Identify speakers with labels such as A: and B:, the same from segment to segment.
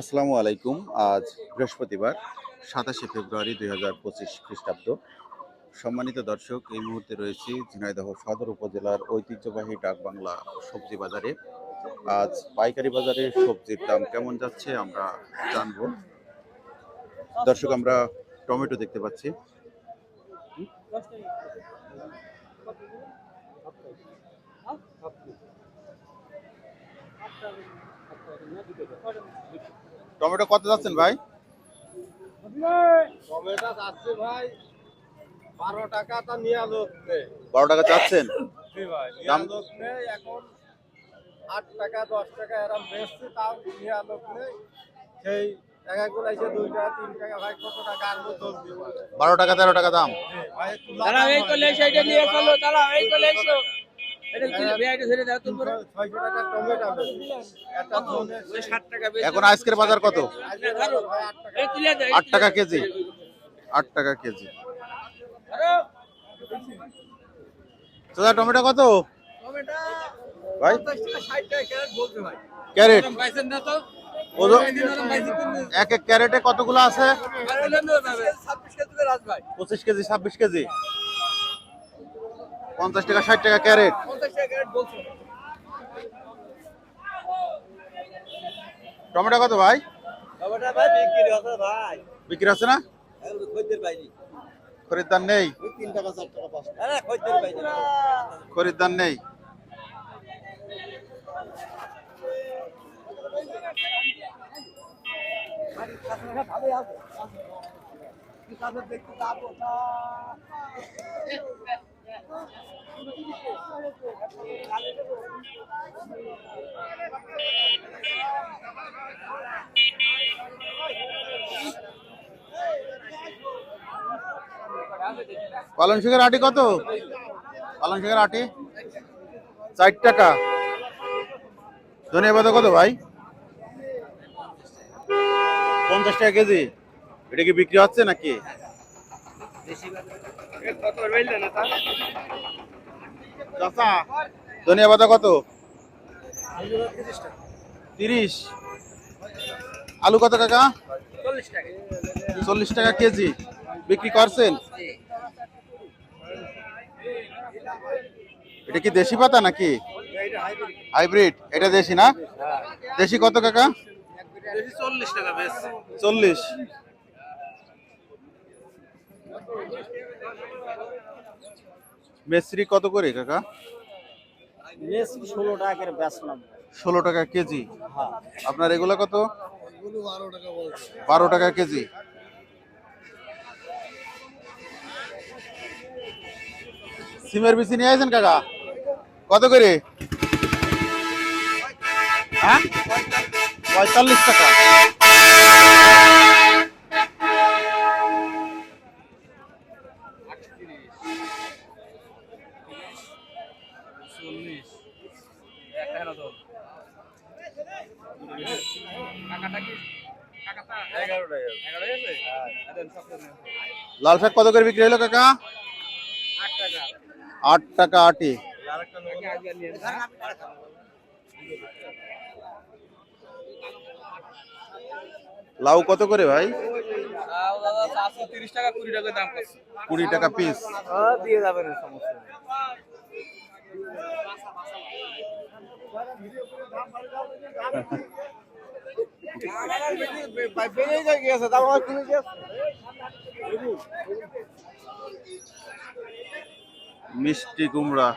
A: আসসালামু আলাইকুম। আজ বৃহস্পতিবার, সাতাশে ফেব্রুয়ারি দুই হাজার পঁচিশ খ্রিস্টাব্দ। সম্মানিত দর্শক, এই মুহূর্তে রয়েছি ঝিনাইদহ সদর উপজেলার ঐতিহ্যবাহী ডাকবাংলা সবজি বাজারে। আজ পাইকারি বাজারে সবজির দাম কেমন যাচ্ছে আমরা জানব। দর্শক, আমরা টমেটো দেখতে পাচ্ছি। টমেটো কত যাচ্ছেন ভাই?
B: টমেটো যাচ্ছে ভাই বারো টাকা তা নিয়ে লোক নেই
A: বারো টাকা চাচ্ছেন?
B: ভাই
A: দাম?
B: লোক নেই এখন আট টাকা দশ টাকা এরম তাও নিয়ে লোক নেই সেই টাকাগুলো এসে দুই তিন টাকা ভাই কত টাকা আর মতো চলছে ভাই।
A: বারো টাকা তেরো টাকা দাম?
C: দাঁড়াও এই চলে
B: ভাই।
C: নিয়ে চলো দাঁড়াও এই চলে এসো।
A: এখন আজকের বাজার কত?
B: আট টাকা
A: কেজি। আট টাকা কেজি। দাদা টমেটো কত? ভাই। ক্যারেট
C: পাইছেন না তো?
A: ওজন? এক এক ক্যারেটে কতগুলো আছে? পঁচিশ কেজি ছাব্বিশ কেজি। পঞ্চাশ টাকা ষাট টাকা ক্যারেট। টমেটো কত ভাই? বিক্রি আছে না খরিদ্দার নেই? খরিদ্দার নেই? পালন শাকের আটি কত? পালন শাকের আটি? চার টাকা। ধনিয়া পাতা কত ভাই? পঞ্চাশ টাকা কেজি। এটা কি বিক্রি হচ্ছে নাকি? ধনিয়া পাতা কত? তিরিশ। আলু কত কাকা? চল্লিশ টাকা কেজি। বিক্রি করছেন? এটা কি দেশি পাতা নাকি? হাইব্রিড। এটা দেশি না? দেশি কত কাকা?
C: চল্লিশ টাকা
A: চল্লিশ। মেসরি কত করে কাকা?
B: ষোলো টাকা করে বেচলাম
A: ষোলো টাকা কেজি।
B: হ্যাঁ।
A: আপনার এগুলো কত?
B: বারো টাকা বলছে।
A: বারো টাকা কেজি। সিমের বিচি নিয়ে আসেন কাকা? কত করে? হ্যাঁ? পঁয়তাল্লিশ টাকা। লাল শাক কত করে বিক্রি হলো, কাকা?
C: আট টাকা
A: আটি। লাউ কত করে ভাই?
C: কুড়ি টাকা
A: পিস
B: দিয়ে যাবেন সমস্যা নেই। বেড়ে গিয়েছে দাম আমার কমে গিয়েছে
A: মিষ্টি কুমড়া।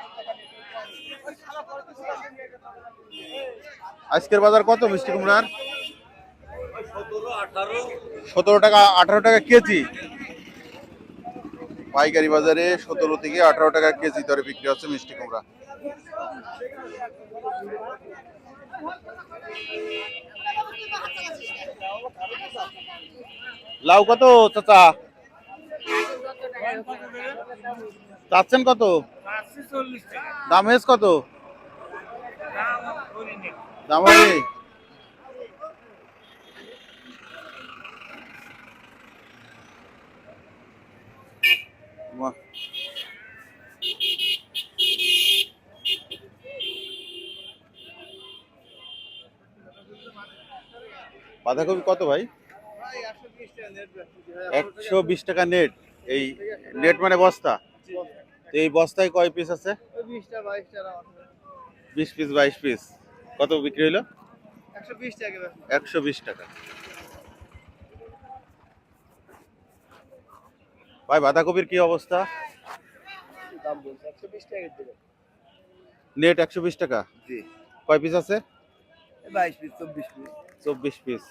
A: আজকের বাজার কত মিষ্টি কুমড়ার? সতেরো টাকা, আঠারো টাকা কেজি। পাইকারি বাজারে সতেরো থেকে আঠারো টাকা কেজি দরে বিক্রি হচ্ছে মিষ্টি কুমড়া। লাউ কত চাচা? চাচ্ছেন কত?
C: চল্লিশ টাকা
A: দাম হয়েছে কত?
C: দাম করিনি
A: দাম বাহ। বাঁধাকপি কত ভাই? একশো বিশ টাকা নেট এই নেট মানে বস্তা? তো এই বস্তায় কয় পিস আছে? বিশ পিস বাইশ পিস কত বিক্রি হলো
B: একশো বিশ টাকা
A: ভাই বাঁধাকপির কি অবস্থা? নেট একশো বিশ টাকা
B: জি।
A: কয় পিস আছে?
B: বাইশ পিস চব্বিশ পিস
A: চব্বিশ পিস